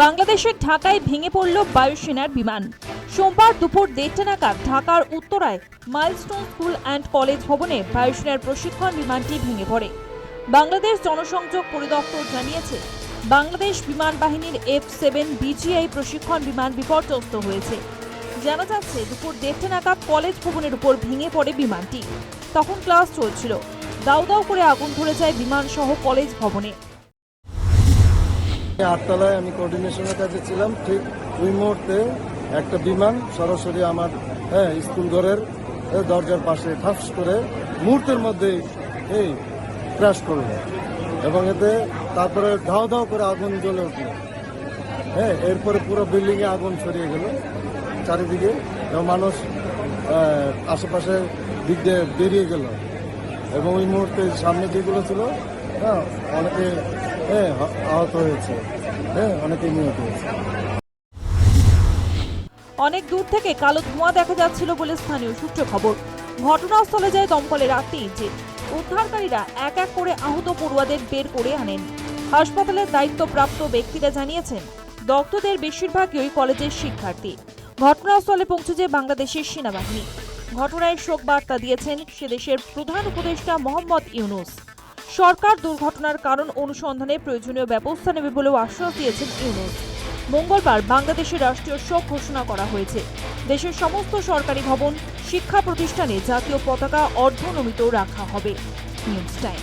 বাংলাদেশের ঢাকায় ভেঙে পড়ল বায়ুসেনার বিমান। সোমবার দুপুর দেড়টা নাগাদ ঢাকার উত্তরায় মাইলস্টোন স্কুল অ্যান্ড কলেজ ভবনে বায়ুসেনার প্রশিক্ষণ বিমানটি ভেঙে পড়ে। বাংলাদেশ জনসংযোগ পরিদপ্তর জানিয়েছে, বাংলাদেশ বিমান বাহিনীর এফ সেভেন বিজিআই প্রশিক্ষণ বিমান বিপর্যস্ত হয়েছে। জানা যাচ্ছে, দুপুর দেড়টা নাগাদ কলেজ ভবনের উপর ভেঙে পড়ে বিমানটি। তখন ক্লাস চলছিল। দাউ দাউ করে আগুন ধরে যায় বিমান সহ কলেজ ভবনে। আটতলায় আমি কোঅর্ডিনেশনের কাছে ছিলাম। ঠিক ওই মুহূর্তে একটা বিমান সরাসরি আমার হ্যাঁ স্কুল ঘরের দরজার পাশে ঠাস করে মুহূর্তের মধ্যে এই ক্র্যাশ করল। এবং এতে তারপরে ধাও ধাও করে আগুন জ্বলে উঠল। হ্যাঁ এরপরে পুরো বিল্ডিং এ আগুন ছড়িয়ে গেল চারিদিকে। এবং মানুষ আশেপাশে দিক দিয়ে বেরিয়ে গেল। এবং ওই মুহূর্তে সামনে যেগুলো ছিল হ্যাঁ অনেকে হ্যাঁ আহত হয়েছে। হ্যাঁ নিহত হয়েছে। অনেক দূর থেকে কালো ধোঁয়া দেখা যাচ্ছিল বলে স্থানীয় সূত্র খবর। ঘটনাস্থলে যায় দমকলের আটটি উদ্ধারকারীরা এক এক করে আহত পড়ুয়াদের বের করে আনেন। হাসপাতালের দায়িত্বপ্রাপ্ত ব্যক্তিরা জানিয়েছেন, দগ্ধদের বেশিরভাগই কলেজের শিক্ষার্থী। ঘটনাস্থলে পৌঁছেছে বাংলাদেশের সেনাবাহিনী। ঘটনায় শোক বার্তা দিয়েছেন সে দেশের প্রধান উপদেষ্টা মোহাম্মদ ইউনুস। সরকার দুর্ঘটনার কারণ অনুসন্ধানে প্রয়োজনীয় ব্যবস্থা নেবে বলেও আশ্বাস দিয়েছেন ইউনুস। মঙ্গলবার বাংলাদেশের রাষ্ট্রীয় শোক ঘোষণা করা হয়েছে। দেশের সমস্ত সরকারি ভবন, শিক্ষা প্রতিষ্ঠানে জাতীয় পতাকা অর্ধনমিত রাখা হবে। News time.